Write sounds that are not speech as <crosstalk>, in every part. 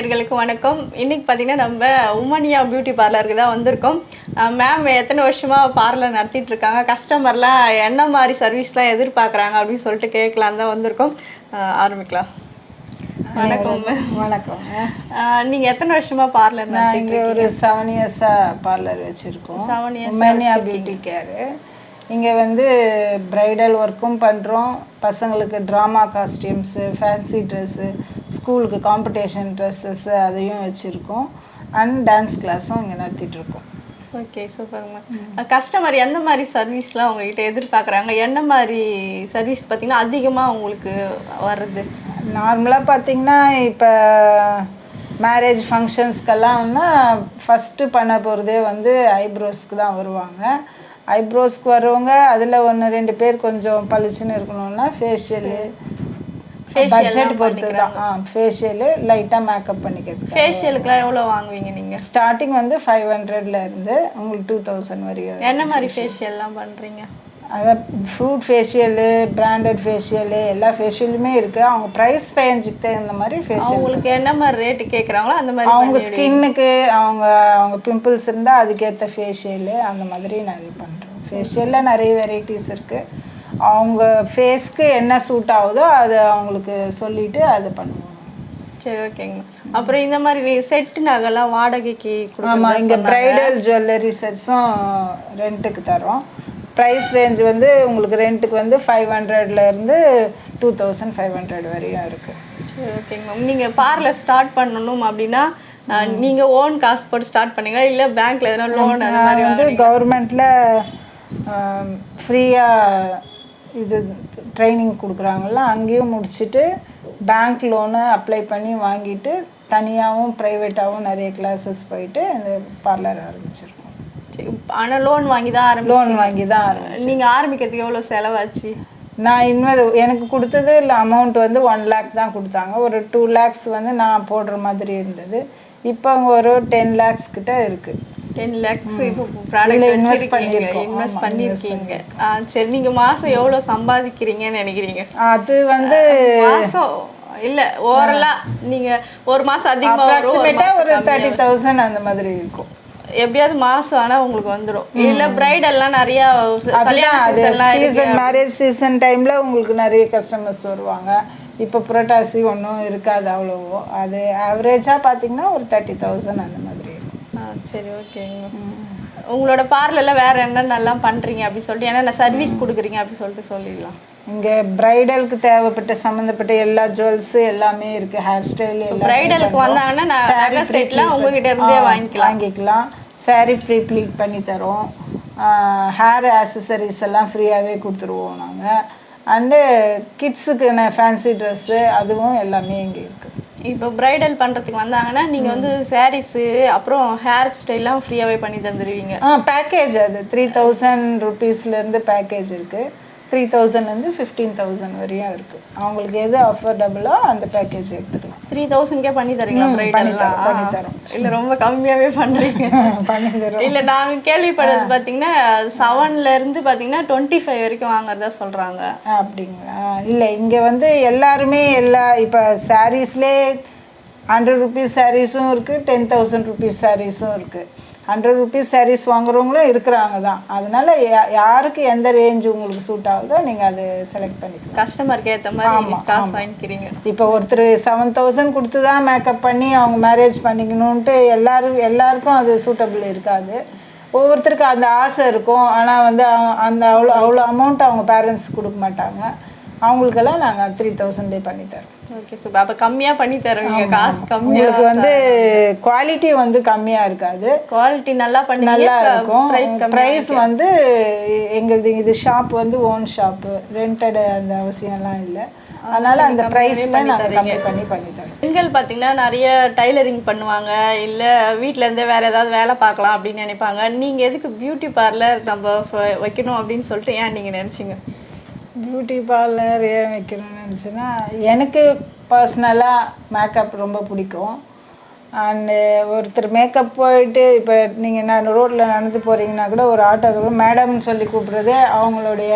நேயர்களுக்கு வணக்கம். இன்னைக்கு பார்த்தீங்கன்னா நம்ம உமனியா பியூட்டி பார்லருக்கு தான் வந்திருக்கோம். மேம் எத்தனை வருஷமா பார்லர் நடத்திட்டு இருக்காங்க? கஸ்டமர்லாம் என்ன மாதிரி சர்வீஸ்லாம் எதிர்பார்க்குறாங்க அப்படின்னு சொல்லிட்டு கேட்கலாம் தான் வந்திருக்கோம். ஆரம்பிக்கலாம். வணக்கம். வணக்கம். அஹ் நீங்க எத்தனை வருஷமா பார்லர் நான் இங்கே ஒரு செவன் இயர்ஸாக பார்லர் வச்சுருக்கோம். Seven years Umaniya beauty care இங்கே வந்து ப்ரைடல் ஒர்க்கும் பண்ணுறோம் பசங்களுக்கு ட்ராமா காஸ்டியூம்ஸு ஃபேன்சி ட்ரெஸ்ஸு ஸ்கூலுக்கு காம்படிஷன் ட்ரெஸ்ஸஸ் அதையும் வச்சுருக்கோம். அண்ட் டான்ஸ் கிளாஸும் இங்கே நடத்திட்டுருக்கோம் ஓகே சூப்பர் மேம் கஸ்டமர் எந்த மாதிரி சர்வீஸ்லாம் உங்ககிட்ட எதிர்பார்க்குறாங்க? என்ன மாதிரி சர்வீஸ் பார்த்தீங்கன்னா அதிகமாக உங்களுக்கு வர்றது? நார்மலாக பார்த்தீங்கன்னா இப்போ மேரேஜ் ஃபங்க்ஷன்ஸ்க்கெல்லாம்னா ஃபஸ்ட்டு பண்ண போகிறதே வந்து ஐப்ரோஸ்க்கு தான் வருவாங்க. ஐப்ரோஸ்க்கு வரவங்க அதில் ஒன்று ரெண்டு பேர் கொஞ்சம் பளிச்சுன்னு இருக்கணும்னா ஃபேஷியலு பட்ஜெட் பொறுத்து தான் ஆ ஃபேஷியலு லைட்டாக மேக்கப் பண்ணிக்கிறது ஃபேஷியலுக்குலாம் எவ்வளோ வாங்குவீங்க நீங்கள் ஸ்டார்டிங் வந்து ஃபைவ் ஹண்ட்ரட்ல இருந்து உங்களுக்கு டூ தௌசண்ட் வரைக்கும் என்ன மாதிரி ஃபேஷியல்லாம் பண்ணுறீங்க அதான் ஃப்ரூட் ஃபேஷியலு பிராண்டட் ஃபேஷியலு எல்லா ஃபேஷியலுமே இருக்குது அவங்க ப்ரைஸ் ரேஞ்சுக்கு தகுந்த மாதிரி ஃபேஷியல் அவங்களுக்கு என்ன மாதிரி ரேட்டு கேட்குறாங்களோ அந்த மாதிரி அவங்க ஸ்கின்னுக்கு அவங்க அவங்க பிம்பிள்ஸ் இருந்தால் அதுக்கேற்ற ஃபேஷியலு அந்த மாதிரி நிறைய பண்ணுறோம் ஃபேஷியலில் நிறைய வெரைட்டிஸ் இருக்குது அவங்க ஃபேஸ்க்கு என்ன சூட் ஆகுதோ அதை அவங்களுக்கு சொல்லிட்டு அதை பண்ணுவோம். சரி ஓகேங்க அப்புறம் இந்த மாதிரி செட் நகைலாம் வாடகைக்கு ஆமாம் இங்கே ப்ரைடல் ஜுவல்லரி செட்ஸும் ரெண்ட்டுக்கு தரோம் ப்ரைஸ் ரேஞ்ச் வந்து உங்களுக்கு ரெண்ட்டுக்கு வந்து ஃபைவ் ஹண்ட்ரட்லேருந்து டூ தௌசண்ட் ஃபைவ் ஹண்ட்ரட் வரையும் இருக்குது சரி ஓகேங்க மேம் நீங்கள் பார்லர் ஸ்டார்ட் பண்ணணும் அப்படின்னா அஹ், நீங்க ஓன் காசு போட்டு ஸ்டார்ட் பண்ணீங்களா? இல்லை பேங்க்ல எதனா லோன் அந்த மாதிரி வந்து கவர்மெண்ட்டில் ஃப்ரீயாக இது ட்ரைனிங் கொடுக்குறாங்கல்ல அங்கேயும் முடிச்சுட்டு பேங்க் லோனு அப்ளை பண்ணி வாங்கிட்டு தனியாகவும் ப்ரைவேட்டாகவும் நிறைய கிளாஸஸ் போயிட்டு இந்த பார்லர் ஆரம்பிச்சிருக்கோம். சரி, ஆனா லோன் வாங்கி தான் லோன் வாங்கி தான் ஆரம்பிச்சேன். நீங்க ஆரம்பிக்கிறதுக்கு எவ்வளவு செலவாச்சு? நான் இன்வெ எனக்கு கொடுத்தது இல்லை அமௌண்ட் வந்து ஒன் லேக் தான் கொடுத்தாங்க. ஒரு டூ லேக்ஸ் வந்து நான் போடுற மாதிரி இருந்தது. இப்போ அங்கே ஒரு டென் லேக்ஸ் கிட்ட இருக்குது டென் லேக்ஸ் இப்போ இதுல ப்ராடக்ட் invest இன்வெஸ்ட் பண்ணியிருக்கோம். இன்வெஸ்ட் பண்ணியிருக்கீங்க. ஆ, சரி நீங்க மாசம் எவ்வளவு சம்பாதிக்கிறீங்கன்னு நினைக்கிறீங்க? அது வந்து மாசம். இல்ல ஓரலா நீங்க ஒரு மாசம் அதிகமா வரும் ஒரு தேர்ட்டி தௌசண்ட் அந்த மாதிரி இருக்கும். எப்படியாவது மாசம் ஆனா உங்களுக்கு வந்துரும். இல்ல பிரைடல்லாம் நிறைய சீசன் மேரேஜ் சீசன் டைம்ல உங்களுக்கு நிறைய கஸ்டமர்ஸ் வருவாங்க. இப்போ புரட்டாசி ஒன்றும் இருக்காது அவ்வளவோ. அது ஆவரேஜாக பார்த்தீங்கன்னா ஒரு தேர்ட்டி தௌசண்ட் அந்த மாதிரி. ஆ, சரி ஓகேங்க உங்களோட பார்லர்ல வேற என்னென்னலாம் பண்றீங்க அப்படி சொல்லிட்டு? என்னென்ன சர்வீஸ் கொடுக்குறீங்க அப்படி சொல்லிட்டு சொல்லிடலாம். இங்கே பிரைடலுக்கு தேவைப்பட்ட சம்மந்தப்பட்ட எல்லா ஜுவல்ஸு எல்லாமே இருக்கு. ஹேர் ஸ்டைல் பிரைடலுக்கு வந்தாங்கன்னா நான் நகை செட்லாம் உங்ககிட்ட இருந்தே வாங்கிக்கலாம். வாங்கிக்கலாம். Saree ப்ரீ ப்ளீட் பண்ணி தரோம் ஹேர் ஆக்சசரிஸ் எல்லாம் ஃப்ரீயாகவே கொடுத்துருவோம் நாங்கள் அண்டு கிட்ஸுக்கு ஃபேன்சி ட்ரெஸ்ஸு அதுவும் எல்லாமே இங்கே இருக்குது இப்போ பிரைடல் பண்றதுக்கு வந்தாங்கன்னா நீங்க வந்து சாரீஸ் அப்புறம் ஹேர் ஸ்டைல்லாம் ஃப்ரீயாவே பண்ணி தந்துருவீங்க. ஆ பேக்கேஜ் அது. த்ரீ தௌசண்ட் ருபீஸ்லேருந்து பேக்கேஜ் இருக்குது த்ரீ தௌசண்ட்லேருந்து ஃபிஃப்டீன் தௌசண்ட் வரையும் இருக்குது அவங்களுக்கு எது அஃபோர்டபுளோ அந்த பேக்கேஜ் எடுத்துக்கலாம். த்ரீ தௌசண்ட்கே பண்ணி தரீங்களா? பண்ணி தரோம், பண்ணி தரோம். இல்ல ரொம்ப கம்மியாவே பண்றீங்க. <laughs> பண்ணி தரோம். இல்ல நாங்க கேள்விப்பட்டது பாத்தீங்கன்னா செவன்ல இருந்து பாத்தீங்கன்னா டுவெண்ட்டி ஃபைவ் வரைக்கும் வாங்குறதா சொல்றாங்க. அப்படிங்களா? இல்லை இங்கே வந்து எல்லாருமே எல்லா இப்போ சாரீஸ்லேயே ஹண்ட்ரட் ருபீஸ் சாரீஸும் இருக்குது டென் தௌசண்ட் ருபீஸ் சாரீஸும் இருக்குது ஹண்ட்ரட் ருபீஸ் சாரீஸ் வாங்குறவங்களும் இருக்கிறாங்க தான். அதனால யாருக்கு எந்த ரேஞ்ச் உங்களுக்கு சூட் ஆகுதோ நீங்கள் அதை செலக்ட் பண்ணிக்கலாம். கஸ்டமருக்கு ஏத்த மாதிரி காசு வாங்கிக்கிறீங்க. இப்போ ஒருத்தர் செவன் தௌசண்ட் கொடுத்து தான் மேக்கப் பண்ணி அவங்க மேரேஜ் பண்ணிக்கணுன்ட்டு எல்லாரும் எல்லாருக்கும் அது சூட்டபிள் இருக்காது. ஒவ்வொருத்தருக்கு அந்த ஆசை இருக்கும். ஆனால் வந்து அந்த அவ்வளோ அவ்வளோ அமௌண்ட் அவங்க பேரண்ட்ஸ் கொடுக்க மாட்டாங்க. அவங்களுக்கெல்லாம் நாங்கள் த்ரீ தௌசண்ட்லேயே பண்ணித்தரோம் ஓகே சூப்பர் அப்ப கம்மியா பண்ணி தருவீங்க காசு கம்மியா உங்களுக்கு வந்து குவாலிட்டி வந்து கம்மியாக இருக்காது. குவாலிட்டி நல்லா பண்ணி நல்லா இருக்கும். பிரைஸ் வந்து எங்களுது இது ஷாப் வந்து ஓன் ஷாப்பு ரெண்டட் அந்த அவசியம்லாம் இல்லை. அதனால அந்த ப்ரைஸில் நாங்கள் கம்மி பண்ணி பண்ணி தரோம். பெண்கள் பார்த்தீங்கன்னா நிறைய டைலரிங் பண்ணுவாங்க. இல்ல வீட்ல இருந்தே வேற ஏதாவது வேலை பார்க்கலாம் அப்படின்னு நினைப்பாங்க. நீங்க எதுக்கு பியூட்டி பார்லர் நம்ம வைக்கணும் அப்படின்னு சொல்லிட்டு ஏன் நீங்க நினைச்சீங்க? பியூட்டி பார்லர் ஏன் வைக்கணும்னு நினச்சேன்னா எனக்கு பர்சனலாக மேக்கப் ரொம்ப பிடிக்கும். அண்டு ஒருத்தர் மேக்கப் போயிட்டு இப்போ நீங்கள் நான் ரோட்டில் நடந்து போகிறீங்கன்னா கூட ஒரு ஆட்டோ மேடம்னு சொல்லி கூப்பிட்றதே அவங்களுடைய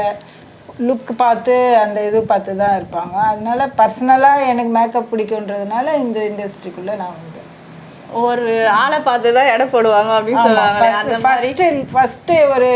லுக் பார்த்து அந்த இது பார்த்து தான் இருப்பாங்க. அதனால பர்சனலாக எனக்கு மேக்கப் பிடிக்குன்றதுனால இந்த இண்டஸ்ட்ரிக்குள்ளே நான் வந்து ஒரு ஆளை பார்த்து தான் எடை போடுவாங்க அப்படின்னு சொல்லுவாங்க ஃபஸ்ட்டு ஃபஸ்ட்டு ஒரு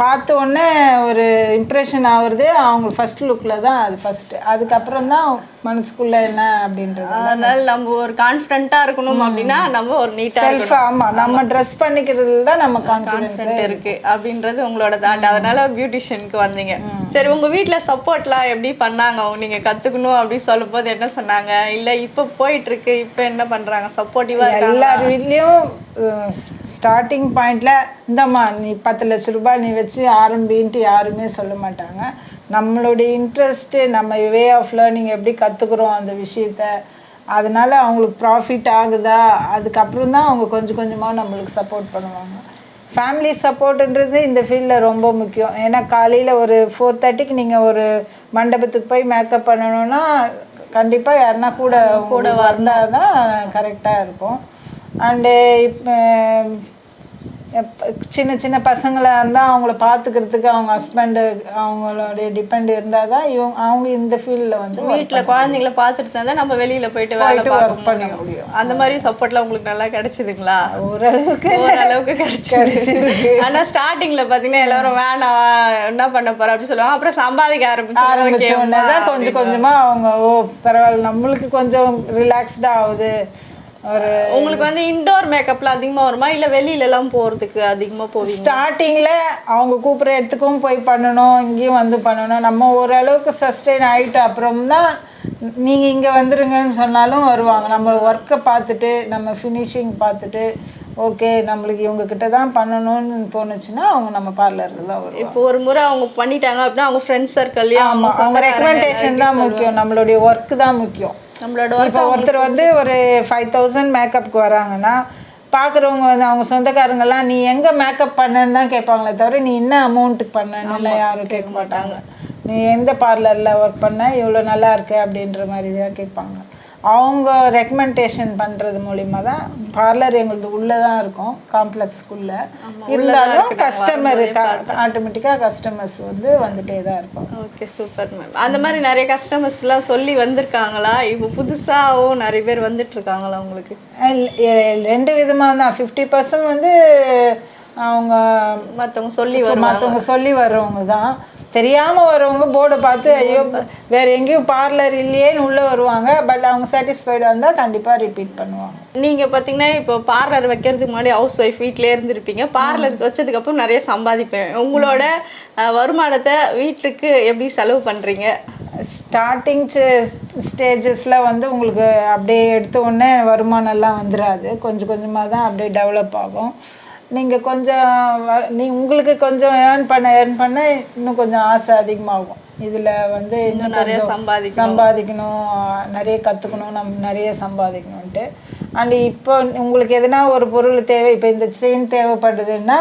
பார்த்த உடனே ஒரு இம்ப்ரெஷன் ஆகுறது அவங்க ஃபர்ஸ்ட் லுக்கில் தான் அது ஃபஸ்ட்டு அதுக்கப்புறம் தான் மனசுக்குள்ள என்ன அப்படின்றது. அதனால நம்ம ஒரு கான்ஃபிடென்ட்டா இருக்கணும் அப்படின்னா நம்ம ஒரு நீட்டா செல்ஃப் ஆமாம் நம்ம ட்ரெஸ் பண்ணிக்கிறது தான் நம்ம கான்ஃபிடென்ஸ் கான்ஃபிடென்ட் இருக்கு. அப்படின்றது உங்களோட தாட் அதனால பியூட்டிஷியனுக்கு வந்தீங்க. சரி உங்க வீட்ல சப்போர்ட்லாம் எப்படி பண்ணாங்க? அவங்க நீங்க கத்துக்கணும் அப்படின்னு சொல்லும் போது என்ன சொன்னாங்க? இல்ல இப்ப போயிட்டு இருக்கு. இப்ப என்ன பண்றாங்க? சப்போர்ட்டிவா இருக்காங்க எல்லார் வீட்லேயும் ஸ்டார்டிங் பாயிண்ட்ல இந்தம்மா நீ பத்து லட்ச ரூபாய் நீ வச்சு ஆரம்பின்ட்டு யாருமே சொல்ல மாட்டாங்க. நம்மளுடைய இன்ட்ரெஸ்ட்டு நம்ம வே ஆஃப் லேர்னிங் எப்படி கற்றுக்குறோம் அந்த விஷயத்த அதனால அவங்களுக்கு ப்ராஃபிட் ஆகுதா? அதுக்கப்புறம் தான் அவங்க கொஞ்சம் கொஞ்சமாக நம்மளுக்கு சப்போர்ட் பண்ணுவாங்க. ஃபேமிலி சப்போர்ட்ன்றது இந்த ஃபீல்டில் ரொம்ப முக்கியம். ஏன்னா காலையில் ஒரு ஃபோர் தேர்ட்டிக்கு நீங்கள் ஒரு மண்டபத்துக்கு போய் மேக்கப் பண்ணணும்னா கண்டிப்பாக யாருன்னா கூட கூட வந்தால் தான் கரெக்டாக இருக்கும். அண்டு சின்ன சின்ன பசங்களாக இருந்தால் அவங்கள பார்த்துக்கிறதுக்கு அவங்க ஹஸ்பண்டு அவங்களுடைய டிபெண்ட் இருந்தால் தான் இவங்க அவங்க இந்த ஃபீல்டில் வந்து வீட்ல குழந்தைங்கள பாத்துட்டு தான் நம்ம வெளியில போயிட்டு வேலை ஒர்க் பண்ண முடியும். அந்த மாதிரி சப்போர்ட்லாம் உங்களுக்கு நல்லா கிடைச்சதுங்களா? ஓரளவுக்கு ஓரளவுக்கு கிடைச்சிருக்கு. ஆனா ஸ்டார்டிங்ல பாத்தீங்கன்னா எல்லாரும் வேணாம் என்ன பண்ண போற அப்படின்னு சொல்லுவாங்க. அப்புறம் சம்பாதிக்க ஆரம்பிச்சு ஆரம்பிச்ச உடனே தான் கொஞ்சம் கொஞ்சமாக அவங்க ஓ பரவாயில்ல நம்மளுக்கு கொஞ்சம் ரிலாக்ஸ்டாக ஆகுது. உங்களுக்கு வந்து இன்டோர் மேக்கப்ல அதிகமா வருமா? இல்ல வெளியில எல்லாம் போறதுக்கு அதிகமா போவீங்க ஸ்டார்டிங்கில் அவங்க கூப்பிட்ற இடத்துக்கும் போய் பண்ணணும் இங்கேயும் வந்து பண்ணணும். நம்ம ஓரளவுக்கு சஸ்டெயின் ஆகிட்டு அப்புறம் தான் நீங்கள் இங்கே வந்துருங்கன்னு சொன்னாலும் வருவாங்க. நம்ம ஒர்க்கை பார்த்துட்டு நம்ம ஃபினிஷிங் பார்த்துட்டு ஓகே நம்மளுக்கு இவங்க கிட்ட தான் பண்ணணும்னு தோணுச்சுன்னா அவங்க நம்ம பார்லருக்கு தான் வருவாங்க. இப்போ ஒரு முறை அவங்க பண்ணிட்டாங்க அப்படின்னா அவங்க ஃப்ரெண்ட்ஸ் சர்க்கிள்லயும் ஆமாம் அவங்க ரெக்கமெண்டேஷன் தான் முக்கியம். நம்மளுடைய ஒர்க் தான் முக்கியம். நம்மளோட இப்போ ஒருத்தர் வந்து ஒரு ஃபைவ் தௌசண்ட் மேக்கப்புக்கு வராங்கன்னா பார்க்குறவங்க வந்து அவங்க சொந்தக்காரங்கெல்லாம் நீ எங்கே மேக்கப் பண்ணன்னு தான் கேட்பாங்களே தவிர நீ என்ன அமௌண்ட்டுக்கு பண்ணன்னு யாரும் கேட்க மாட்டாங்க. நீ எந்த பார்லரில் ஒர்க் பண்ண? இவ்வளோ நல்லா இருக்கு. அப்படின்ற மாதிரி தான் கேட்பாங்க. அவங்க ரெக்கமெண்டேஷன் பண்ணுறது மூலிமா தான் பார்லர் எங்களுக்கு உள்ளே தான் இருக்கும் காம்ப்ளெக்ஸ்க்குள்ளே இருந்தாலும் கஸ்டமர் ஆட்டோமேட்டிக்காக கஸ்டமர்ஸ் வந்து வந்துட்டே தான் இருப்பாங்க ஓகே சூப்பர் மேம் அந்த மாதிரி நிறைய கஸ்டமர்ஸ் எல்லாம் சொல்லி வந்திருக்காங்களா? இப்போ புதுசாவும் நிறைய பேர் வந்துட்டு இருக்காங்களா உங்களுக்கு ரெண்டு விதமாக தான். ஃபிஃப்டி பர்சன்ட் வந்து அவங்க மத்தவங்க சொல்லி மற்றவங்க சொல்லி வர்றவங்க தான். தெரியாமல் வரவங்க போர்டை பார்த்து ஐயோ வேற எங்கேயும் பார்லர் இல்லையேன்னு உள்ளே வருவாங்க. பட் அவங்க சாட்டிஸ்ஃபைடாக இருந்தால் கண்டிப்பாக ரிப்பீட் பண்ணுவாங்க. நீங்க பாத்தீங்கன்னா இப்போ பார்லர் வைக்கிறதுக்கு முன்னாடி ஹவுஸ் ஒய்ஃப் வீட்லயே இருந்திருப்பீங்க. பார்லர் வச்சதுக்கு அப்புறம் நிறைய சம்பாதிப்பேன். உங்களோட வருமானத்தை வீட்டுக்கு எப்படி செலவு பண்றீங்க? ஸ்டார்டிங் ஸ்டேஜஸில் வந்து உங்களுக்கு அப்படியே எடுத்த உடனே வருமானம்லாம் வந்துடாது கொஞ்சம் கொஞ்சமாக தான் அப்படியே டெவலப் ஆகும். நீங்கள் கொஞ்சம் நீ உங்களுக்கு கொஞ்சம் ஏர்ன் பண்ண ஏர்ன் பண்ண இன்னும் கொஞ்சம் ஆசை அதிகமாகும். இதில் வந்து இன்னும் நிறைய சம்பாதிக்கணும். சம்பாதிக்கணும் நிறைய கற்றுக்கணும் நம்ம நிறைய சம்பாதிக்கணும்ன்ட்டு. அண்ட் இப்போ உங்களுக்கு எதுனா ஒரு பொருள் தேவை இப்போ இந்த செயின் தேவைப்படுதுன்னா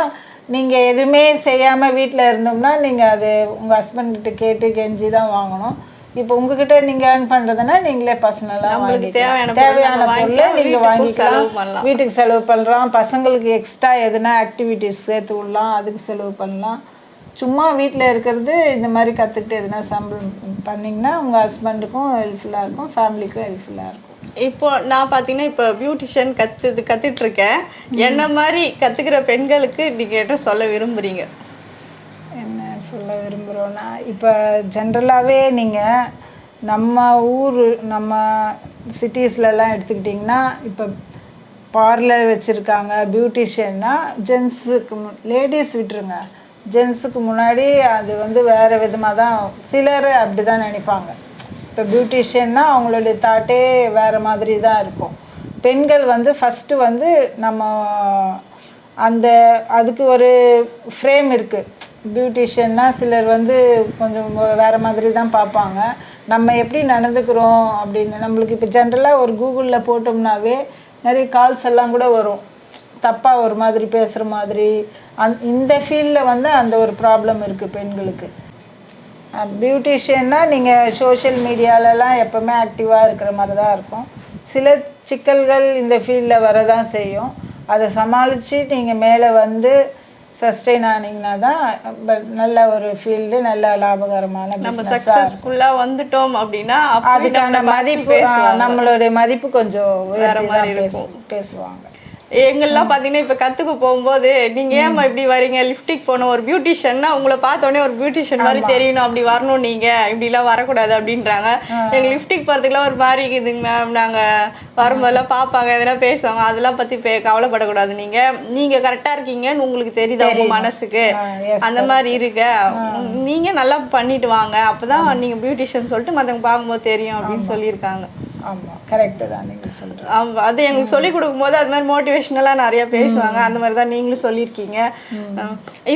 நீங்கள் எதுவுமே செய்யாமல் வீட்டில் இருந்தோம்னா நீங்கள் அது உங்கள் ஹஸ்பண்ட்கிட்ட கேட்டு கெஞ்சி தான் வாங்கணும். இப்போ உங்ககிட்ட நீங்கள் ஏர்ன் பண்ணுறதுன்னா நீங்களே பர்சனலாக வாங்கிக்கலாம். தேவையான பொருள் பொருளை வாங்கிக்கலாம், நீங்கள். வீட்டுக்கு செலவு பண்ணலாம். பசங்களுக்கு எக்ஸ்ட்ரா எதுனா ஆக்டிவிட்டீஸ் சேர்த்து விடலாம். அதுக்கு செலவு பண்ணலாம். சும்மா வீட்டில் இருக்கிறது இந்த மாதிரி கற்றுக்கிட்டு எதுனா சம்பளம் பண்ணிங்கன்னா உங்கள் ஹஸ்பண்டுக்கும் ஹெல்ப்ஃபுல்லாக இருக்கும். ஃபேமிலிக்கும் ஹெல்ப்ஃபுல்லாக இருக்கும். இப்போ நான் பார்த்தீங்கன்னா இப்போ பியூட்டிஷியன் கத்து கத்துட்டு இருக்கேன். என்ன மாதிரி கத்துக்கிற பெண்களுக்கு நீங்க என்ன சொல்ல விரும்புறீங்க? என்ன சொல்ல விரும்புகிறோன்னா இப்போ ஜென்ரலாகவே நீங்கள் நம்ம ஊர் நம்ம சிட்டிஸ்லலாம் எடுத்துக்கிட்டிங்கன்னா இப்போ பார்லர் வச்சுருக்காங்க பியூட்டிஷியன்னா ஜென்ஸுக்கு லேடிஸ் விட்டுருங்க. ஜென்ஸுக்கு முன்னாடி அது வந்து வேறு விதமாக தான் சிலர் அப்படி தான் நினைப்பாங்க. இப்போ பியூட்டிஷியன்னா அவங்களுடைய தாட்டே வேறு மாதிரி தான் இருக்கும். பெண்கள் வந்து ஃபஸ்ட்டு வந்து நம்ம அந்த அதுக்கு ஒரு ஃப்ரேம் இருக்குது பியூட்டிஷியன்னா சிலர் வந்து கொஞ்சம் வேறு மாதிரி தான் பார்ப்பாங்க. நம்ம எப்படி நடந்துக்கிறோம் அப்படின்னு நம்மளுக்கு இப்போ ஜென்ரலாக ஒரு கூகுளில் போட்டோம்னாவே நிறைய கால்ஸ் எல்லாம் கூட வரும். தப்பாக ஒரு மாதிரி பேசுகிற மாதிரி. அந் இந்த ஃபீல்டில் வந்து அந்த ஒரு ப்ராப்ளம் இருக்குது பெண்களுக்கு. பியூட்டிஷியன்னா நீங்கள் சோஷியல் மீடியாலலாம் எப்போவுமே ஆக்டிவாக இருக்கிற மாதிரி தான் இருக்கும். சில சிக்கல்கள் இந்த ஃபீல்டில் வரதான் செய்யும். அதை சமாளித்து நீங்கள் மேலே வந்து சஸ்டெயின் ஆனீங்கன்னா தான் பட் நல்ல ஒரு ஃபீல்டு நல்ல லாபகரமான நம்ம பிஸ்னஸ் சக்சஸ்ஃபுல்லா வந்துட்டோம் அப்படின்னா அப்படி அதுக்கான மதிப்பு நம்மளுடைய மதிப்பு கொஞ்சம் உயர்த்தி மாதிரி பேசுவாங்க. எங்கெல்லாம் பாத்தீங்கன்னா இப்ப கத்துக்க போகும்போது நீங்க ஏம்மா இப்படி வரீங்க? லிப்டிக் போன ஒரு பியூட்டிஷியன்னா உங்களை பார்த்த உடனே ஒரு பியூட்டிஷியன் மாதிரி தெரியணும். அப்படி வரணும் நீங்க. இப்படி எல்லாம் வரக்கூடாது அப்படின்றாங்க. எங்க லிப்டிக் போறதுக்குலாம் ஒரு மாதிரி இருக்குதுங்க மேம் நாங்க வரும்போதெல்லாம் பார்ப்பாங்க எதனா பேசுவாங்க. அதெல்லாம் பத்தி பே கவலைப்படக்கூடாது நீங்க. நீங்க கரெக்டா இருக்கீங்கன்னு உங்களுக்கு தெரியுது? உங்க மனசுக்கு. அந்த மாதிரி இருக்கு. நீங்க நல்லா பண்ணிட்டு வாங்க. அப்பதான் நீங்க பியூட்டிஷியன் சொல்லிட்டு மத்தவங்க பார்க்கும்போது தெரியும் அப்படின்னு சொல்லியிருக்காங்க. ஆமா கரெக்டு தான் நீங்க சொல்றது. ஆமா, அது எங்களுக்கு சொல்லி கொடுக்கும்போது அது மாதிரி மோட்டிவேஷனலாக நிறைய பேசுவாங்க. அந்த மாதிரி தான் நீங்களும் சொல்லியிருக்கீங்க.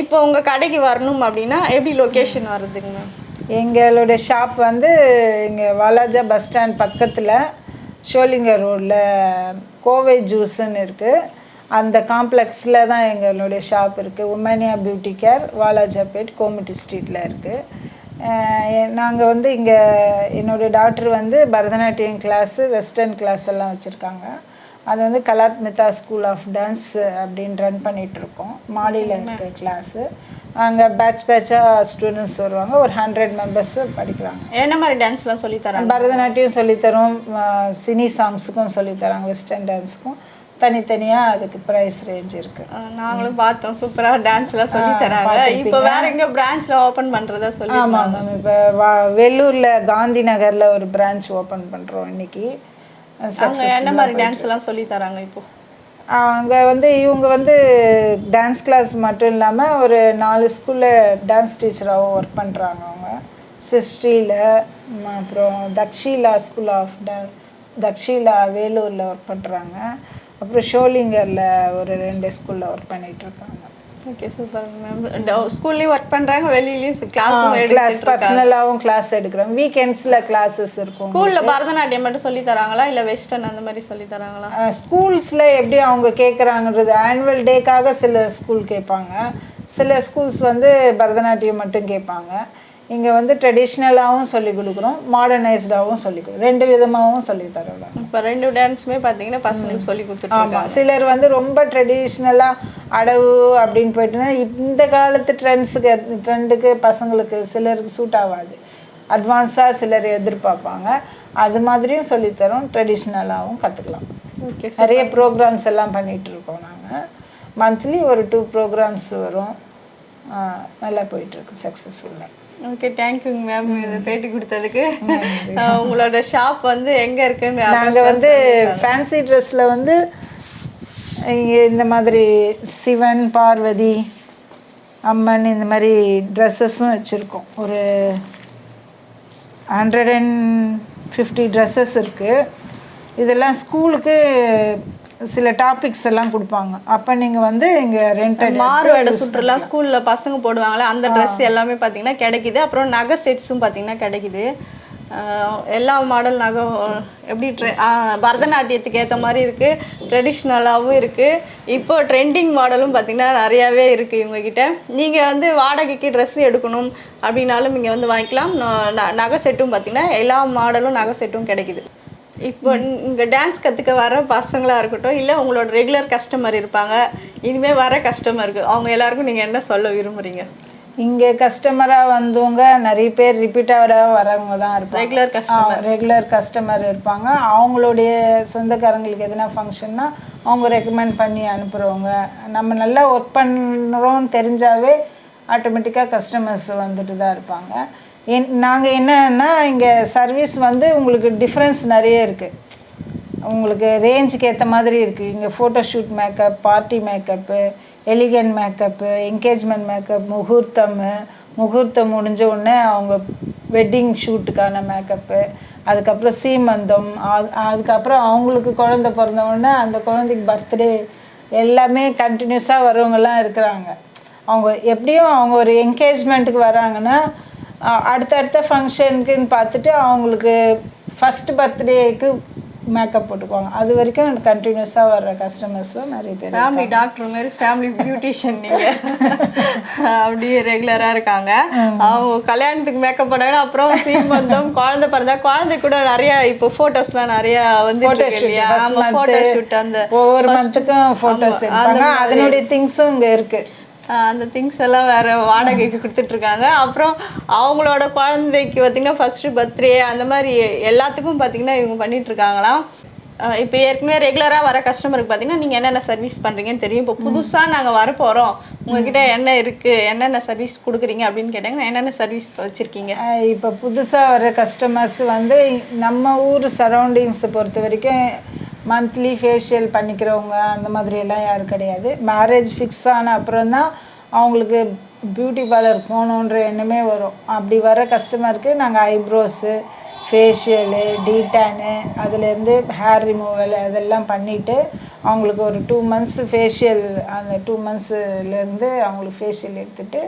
இப்போ உங்க கடைக்கு வரணும் அப்படின்னா எப்படி லொகேஷன் வருதுங்க மேம் எங்களுடைய ஷாப் வந்து இங்கே வாலாஜா பஸ் ஸ்டாண்ட் பக்கத்தில் ஷோலிங்கர் ரோடில் கோவை ஜூஸ்ன்னு இருக்குது அந்த காம்ப்ளெக்ஸில் தான் எங்களுடைய ஷாப் இருக்குது Umaniya beauty care Walajapet committee ஸ்ட்ரீட்டில் இருக்குது நாங்கள் வந்து இங்கே என்னுடைய டாக்டர் வந்து பரதநாட்டியம் கிளாஸு வெஸ்டர்ன் கிளாஸ் எல்லாம் வச்சுருக்காங்க. அது வந்து கலாத்மிதா ஸ்கூல் ஆஃப் டான்ஸ் அப்படின்னு ரன் பண்ணிட்டு இருக்கோம். மாடியில் இருக்க கிளாஸு அங்கே பேட்ச் பேட்சாக ஸ்டூடெண்ட்ஸ் வருவாங்க. ஒரு ஹண்ட்ரட் மெம்பர்ஸ் படிக்கிறாங்க. என்ன மாதிரி டான்ஸ்லாம் சொல்லி தராங்க? பரதநாட்டியம் சொல்லித்தரோம் சினி சாங்ஸுக்கும் சொல்லித்தராங்க வெஸ்டர்ன் டான்ஸுக்கும் தனித்தனியாக அதுக்கு ப்ரைஸ் ரேஞ்ச் இருக்குது அஹ் நாங்களும் பார்த்தோம். சூப்பரா டான்ஸ்லாம் சொல்லி தராங்க. இப்போ வேற எங்க பிரான்ச்ல ஓபன் பண்றதா சொல்லி ஆமாம் மேம் இப்போ வா வெள்ளூரில் காந்தி நகரில் ஒரு பிரான்ச் ஓப்பன் பண்ணுறோம் இன்னைக்கு. என்ன மாதிரி டான்ஸ் எல்லாம் சொல்லி தராங்க இப்போ? அங்கே வந்து இவங்க வந்து டான்ஸ் கிளாஸ் மட்டும் இல்லாமல் ஒரு நாலு ஸ்கூலில் டான்ஸ் டீச்சராகவும் ஒர்க் பண்ணுறாங்க அவங்க. சிஸ்ட்ரியில் அப்புறம் Takshila school of dance Takshila வேலூரில் ஒர்க் பண்ணுறாங்க அப்புறம் ஷோலிங்கரில் ஒரு ரெண்டு ஸ்கூலில் ஒர்க் பண்ணிகிட்ருக்காங்க ஓகே சூப்பர் மேம் ஸ்கூல்லயும் ஒர்க் பண்றாங்க வெளியிலயும் கிளாஸ் எடுத்துட்டு பர்சனலாகவும் கிளாஸ் எடுக்கிறோம். வீக்கெண்ட்ஸில் கிளாஸஸ் இருக்கும். ஸ்கூல்ல பரதநாட்டியம் மட்டும் சொல்லி தராங்களா? இல்ல வெஸ்டர்ன் அந்த மாதிரி சொல்லி தராங்களா? ஸ்கூல்ஸில் எப்படி அவங்க கேட்குறாங்கன்றது ஆனுவல் டேக்காக சில ஸ்கூல் கேட்பாங்க சில ஸ்கூல்ஸ் வந்து பரதநாட்டியம் மட்டும் கேட்பாங்க இங்கே வந்து ட்ரெடிஷ்னலாகவும் சொல்லி கொடுக்குறோம் மாடர்னைஸ்டாகவும் சொல்லி கொடுக்குறோம். ரெண்டு விதமாகவும் சொல்லி தரோம் இப்ப ரெண்டு டான்ஸுமே பாத்தீங்கன்னா பசங்களுக்கு சொல்லி ஆமாம் சிலர் வந்து ரொம்ப ட்ரெடிஷ்னலாக அடவு அப்படின்னு போயிட்டுனா இந்த காலத்து ட்ரெண்ட்ஸுக்கு ட்ரெண்டுக்கு பசங்களுக்கு சிலருக்கு சூட் ஆகாது. அட்வான்ஸாக சிலர் எதிர்பார்ப்பாங்க. அது மாதிரியும் சொல்லித்தரோம் ட்ரெடிஷ்னலாகவும் கற்றுக்கலாம் ஓகே நிறைய ப்ரோக்ராம்ஸ் எல்லாம் பண்ணிட்டு இருக்கோம் நாங்கள் மந்த்லி ஒரு டூ ப்ரோக்ராம்ஸ் வரும். நல்லா போயிட்டுருக்கு சக்ஸஸ்ஃபுல்லாக ஓகே தேங்க்யூங்க மேம் இது பேட்டி கொடுத்ததுக்கு. <laughs> அஹ் <laughs> உங்களோட ஷாப் வந்து எங்க இருக்குன்னு நாங்கள் வந்து ஃபேன்சி ட்ரெஸ்ஸில் வந்து இங்கே இந்த மாதிரி சிவன் பார்வதி அம்மன் இந்த மாதிரி ட்ரெஸ்ஸஸும் வச்சுருக்கோம். ஒரு ஹண்ட்ரட் அண்ட் ஃபிஃப்டி ட்ரெஸ்ஸஸ் இருக்குது இதெல்லாம் ஸ்கூலுக்கு சில டாபிக்ஸ் எல்லாம் கொடுப்பாங்க. அப்போ நீங்கள் வந்து இங்கே ரெண்டட் மாறுவேட சுற்றுலா ஸ்கூல்ல பசங்க போடுவாங்களே அந்த ட்ரெஸ் எல்லாமே பாத்தீங்கன்னா கிடைக்குது. அப்புறம் நகை செட்ஸும் பாத்தீங்கன்னா கிடைக்குது. எல்லா மாடல் நகை எப்படி ட்ரெ பரதநாட்டியத்துக்கு ஏத்த மாதிரி இருக்கு. ட்ரெடிஷ்னலாகவும் இருக்கு. இப்போ ட்ரெண்டிங் மாடலும் பாத்தீங்கன்னா நிறையாவே இருக்கு இவங்க கிட்ட நீங்க வந்து வாடகைக்கு ட்ரெஸ் எடுக்கணும் அப்படின்னாலும் இங்க வந்து வாங்கிக்கலாம். நகை செட்டும் பாத்தீங்கன்னா எல்லா மாடலும் நகை செட்டும் கிடைக்குது. இப்போ இங்கே டான்ஸ் கற்றுக்க வர பசங்களா இருக்கட்டும் இல்லை உங்களோட ரெகுலர் கஸ்டமர் இருப்பாங்க இனிமே வர கஸ்டமருக்கு அவங்க எல்லாருக்கும் நீங்கள் என்ன சொல்ல விரும்புறீங்க? இங்கே கஸ்டமராக வந்தவங்க நிறைய பேர் ரிப்பீட்டாக வரவங்க தான் இருப்பாங்க. ரெகுலர் கஸ்டமர் ரெகுலர் கஸ்டமர் இருப்பாங்க. அவங்களுடைய சொந்தக்காரங்களுக்கு எதனா ஃபங்க்ஷன்னா அவங்க ரெக்கமெண்ட் பண்ணி அனுப்புகிறவங்க நம்ம நல்லா ஒர்க் பண்ணுறோம்னு தெரிஞ்சாவே ஆட்டோமேட்டிக்காக கஸ்டமர்ஸ் வந்துட்டு தான் இருப்பாங்க. என் நாங்கள் என்னன்னா இங்கே சர்வீஸ் வந்து உங்களுக்கு டிஃப்ரென்ஸ் நிறைய இருக்குது உங்களுக்கு ரேஞ்சுக்கு ஏற்ற மாதிரி இருக்குது இங்கே photoshoot makeup party makeup elegant makeup engagement makeup முகூர்த்தம் முகூர்த்தம் முடிஞ்ச உடனே அவங்க வெட்டிங் ஷூட்டுக்கான மேக்கப்பு அதுக்கப்புறம் சீமந்தம் அது- அதுக்கப்புறம் அவங்களுக்கு குழந்த பிறந்த உடனே அந்த குழந்தைக்கு பர்த்டே எல்லாமே கண்டினியூஸாக வரவங்கெல்லாம் இருக்கிறாங்க. அவங்க எப்படியும் அவங்க ஒரு என்கேஜ்மெண்ட்டுக்கு வராங்கன்னா அடுத்தடுத்த ஃபங்க்ஷனுக்குன்னு பார்த்துட்டு அவங்களுக்கு ஃபஸ்ட் பர்த்டேக்கு மேக்கப் போட்டுக்குவாங்க. அது வரைக்கும் கண்டினியூஸாக வர்ற கஸ்டமர்ஸும் நிறைய பேர் ஃபேமிலி டாக்டர் மாதிரி ஃபேமிலி பியூட்டிஷியன் நீங்கள் அப்படியே ரெகுலராக இருக்காங்க. அவங்க கல்யாணத்துக்கு மேக்கப் பண்ணாங்கன்னா அப்புறம் சீமந்தம் குழந்தை பிறந்தா குழந்தை கூட நிறைய இப்போ ஃபோட்டோஸ்லாம் நிறைய வந்து ஃபோட்டோ ஷூட் அந்த ஒவ்வொரு மந்த்துக்கும் ஃபோட்டோஸ் அதனுடைய திங்ஸும் இங்கே இருக்குது அந்த திங்ஸ் எல்லாம் வேற வாடகைக்கு கொடுத்துட்டு இருக்காங்க அப்புறம் அவங்களோட குழந்தைக்கு பார்த்தீங்கன்னா ஃபர்ஸ்ட் பர்த்டே அந்த மாதிரி எல்லாத்துக்கும் பார்த்தீங்கன்னா இவங்க ஆஹ் இப்போ ஏற்கனவே ரெகுலராக வர கஸ்டமருக்கு பார்த்தீங்கன்னா நீங்கள் என்னென்ன சர்வீஸ் பண்ணுறீங்கன்னு தெரியும். இப்போ புதுசாக நாங்கள் வர போகிறோம் உங்ககிட்ட என்ன இருக்குது என்னென்ன சர்வீஸ் கொடுக்குறீங்க அப்படின்னு கேட்டாங்கன்னா என்னென்ன சர்வீஸ் வச்சுருக்கீங்க? இப்போ புதுசாக வர கஸ்டமர்ஸ் வந்து நம்ம ஊர் சரௌண்டிங்ஸை பொறுத்த வரைக்கும் மந்த்லி ஃபேஷியல் பண்ணிக்கிறவங்க அந்த மாதிரியெல்லாம் யாரும் கிடையாது. மேரேஜ் ஃபிக்ஸ் ஆன அப்புறம் தான் அவங்களுக்கு பியூட்டி பார்லர் போகணுன்ற எண்ணமே வரும். அப்படி வர கஸ்டமருக்கு நாங்கள் ஐப்ரோஸு ஃபேஷியலு டீட்டேனு அதுலேருந்து ஹேர் ரிமூவல் அதெல்லாம் பண்ணிவிட்டு அவங்களுக்கு ஒரு டூ மந்த்ஸ் ஃபேஷியல் அந்த டூ மந்த்ஸுலேருந்து அவங்களுக்கு ஃபேஷியல் எடுத்துட்டு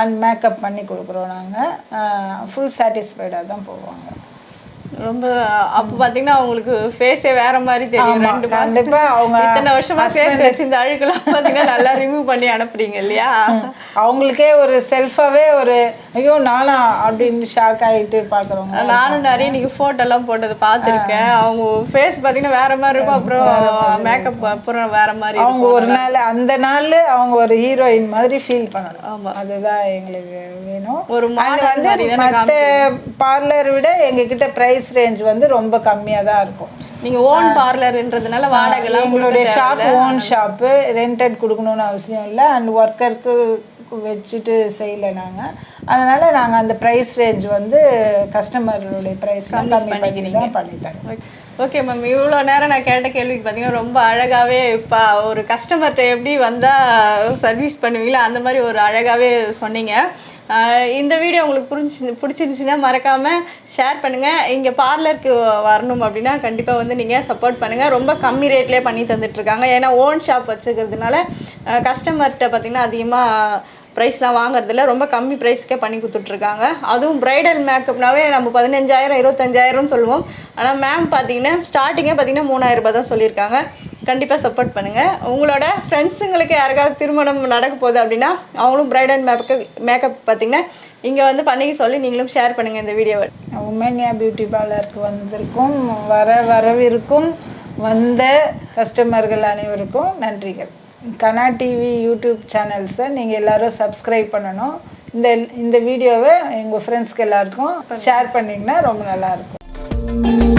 அண்ட் மேக்கப் பண்ணி கொடுக்குறோம் நாங்கள் ஃபுல் சாட்டிஸ்ஃபைடாக தான் போவாங்க. ரொம்ப அப்போ பார்த்தீங்கன்னா அவங்களுக்கு ஃபேஸே வேற மாதிரி தெரியும். ரெண்டு கண்டிப்பா அவங்க இத்தனை வருஷமா சேர்த்து வச்சு இந்த அழுக்கெல்லாம் பார்த்தீங்கன்னா நல்லா ரிமூவ் பண்ணி அனுப்புறீங்க இல்லையா? அவங்களுக்கே ஒரு செல்ஃபாகவே ஒரு ஐயோ நானா அப்படின்னு ஷாக் ஆகிட்டு பார்க்குறவங்க நானும் நிறைய நீங்க photo எல்லாம் போட்டது பார்த்துருக்கேன். அவங்க ஃபேஸ் பார்த்தீங்கன்னா வேற மாதிரி இருக்கும். அப்புறம் மேக்கப் அப்புறம் வேற மாதிரி அவங்க ஒரு நாள் அந்த நாள் அவங்க ஒரு ஹீரோயின் மாதிரி ஃபீல் பண்ணணும். ஆமா. அதுதான் எங்களுக்கு வேணும். ஒரு வந்து மாதிரி தானே மற்ற பார்லர் விட எங்ககிட்ட ப்ரைஸ் ரேஞ்ச் வந்து ரொம்ப கம்மியாக தான் இருக்கும். நீங்க ஓன் பார்லர்ன்றதுனால வாடகை எங்களுடைய ஷாப் ஓன் ஷாப்பு ரெண்டட் கொடுக்கணும்னு அவசியம் இல்லை. அண்ட் ஒர்க்கருக்கு வச்சுட்டு செய்யலை நாங்கள் அதனால் நாங்கள் அந்த ப்ரைஸ் ரேஞ்ச் வந்து கஸ்டமர்களுடைய ப்ரைஸ் கம்மி பண்ணி தான் பண்ணித்தரோம். ஓகே மேம் இவ்வளோ நேரம் நான் கேட்ட கேள்விக்கு பார்த்தீங்கன்னா ரொம்ப அழகாகவே இப்போ ஒரு கஸ்டமர்கிட்ட எப்படி வந்தால் சர்வீஸ் பண்ணுவீங்களோ அந்த மாதிரி ஒரு அழகாகவே சொன்னீங்க. இந்த வீடியோ உங்களுக்கு புரிஞ்சு பிடிச்சிருந்துச்சுன்னா மறக்காமல் ஷேர் பண்ணுங்கள் இங்கே பார்லருக்கு வரணும் அப்படின்னா கண்டிப்பாக வந்து நீங்கள் சப்போர்ட் பண்ணுங்கள் ரொம்ப கம்மி ரேட்லேயே பண்ணி தந்துட்டுருக்காங்க ஏன்னா ஓன் ஷாப் வச்சுக்கிறதுனால கஸ்டமர்கிட்ட பார்த்தீங்கன்னா அதிகமாக ப்ரைஸ்லாம் வாங்குறதில்ல. ரொம்ப கம்மி ப்ரைஸ்க்கே பண்ணி கொடுத்துட்ருக்காங்க. அதுவும் ப்ரைடல் மேக்கப்னாவே நம்ம பதினஞ்சாயிரம் இருபத்தஞ்சாயிரம்னு சொல்லுவோம். ஆனால் மேம் பார்த்தீங்கன்னா ஸ்டார்டிங்கே பார்த்தீங்கன்னா மூணாயிரம் ரூபாய் தான் சொல்லியிருக்காங்க. கண்டிப்பாக சப்போர்ட் பண்ணுங்கள் உங்களோட ஃப்ரெண்ட்ஸுங்களுக்கு யாருக்காவது திருமணம் நடக்க போகுது அப்படின்னா அவங்களும் ப்ரைடல் மேக்கப் மேக்கப் பார்த்தீங்கன்னா இங்கே வந்து பண்ணிக்க சொல்லி நீங்களும் ஷேர் பண்ணுங்கள் இந்த வீடியோவை உமன்யா பியூட்டி பார்லருக்கு வந்திருக்கும். வர வரவிருக்கும். வந்த கஸ்டமர்கள் அனைவருக்கும் நன்றிகள். கனா டிவி யூடியூப் சேனல்ஸை நீங்கள் எல்லாரும் சப்ஸ்கிரைப் பண்ணணும். இந்த இந்த வீடியோவை எங்கள் ஃப்ரெண்ட்ஸ்க்கு எல்லாருக்கும் ஷேர் பண்ணிங்கன்னா ரொம்ப நல்லாயிருக்கும்